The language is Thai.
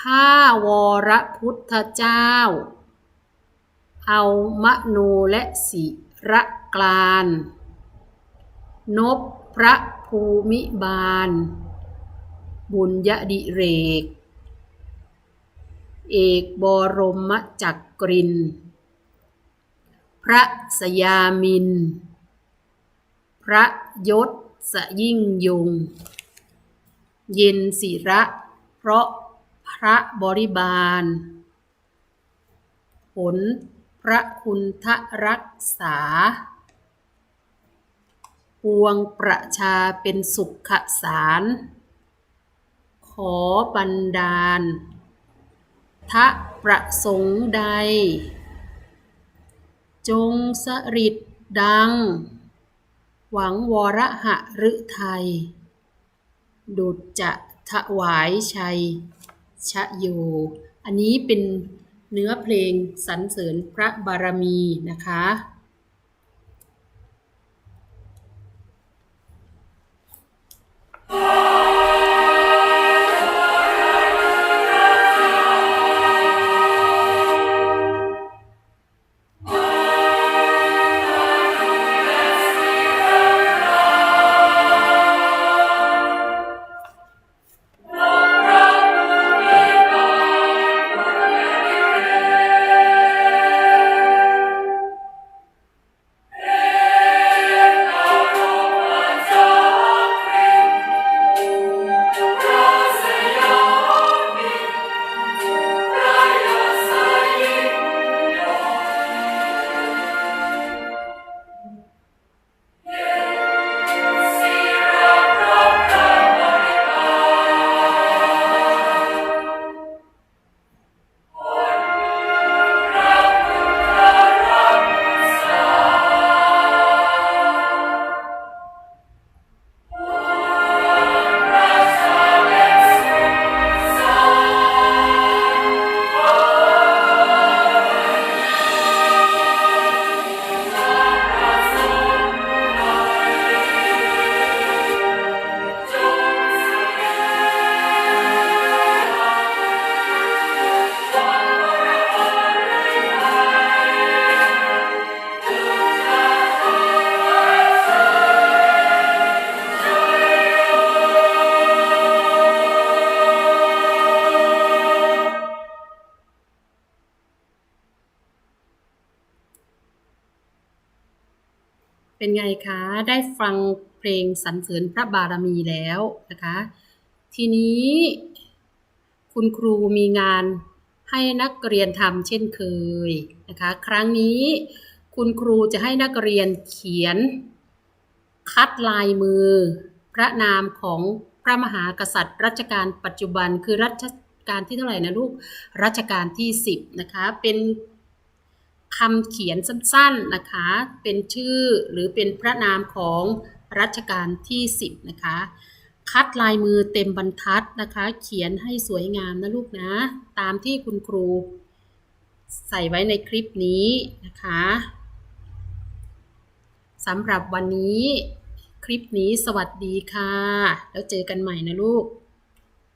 ข้าวรพุทธเจ้า เอามโนและศิระกลาน นบพระภูมิบาล บุญยดิเรก เอกบรมจักริน พระสยามิน พระยศสยิ่งยง เย็นศิระ เพราะ พระบริบาล ผลพระคุณทรักษา ปวงประชาเป็นสุขสาร ขอบันดาล ทะประสงค์ใด จงสริดดัง หวังวรหะฤทัยดุจจะถวายชัย ชะโย อันนี้เป็นเนื้อเพลงสรรเสริญพระบารมีนะคะ เป็นไงคะ ได้ฟังเพลงสรรเสริญพระบารมีแล้วนะคะ ทีนี้คุณครูมีงานให้นักเรียนทำเช่นเคยนะคะ ครั้งนี้คุณครูจะให้นักเรียนเขียน คัดลายมือ พระนามของพระมหากษัตริย์ รัชกาลปัจจุบันคือรัชกาลที่เท่าไหร่นะลูก รัชกาลที่ 10 นะคะ เป็น คำเขียนสั้นๆนะคะ เป็นชื่อหรือเป็นพระนามของรัชกาลที่ 10 นะคะ คัดลายมือเต็มบรรทัดนะคะ เขียนให้สวยงามนะลูกนะ ตามที่คุณครู ใส่ไว้ในคลิปนี้นะคะสำหรับวันนี้คลิปนี้สวัสดีค่ะ แล้วเจอกันใหม่นะลูก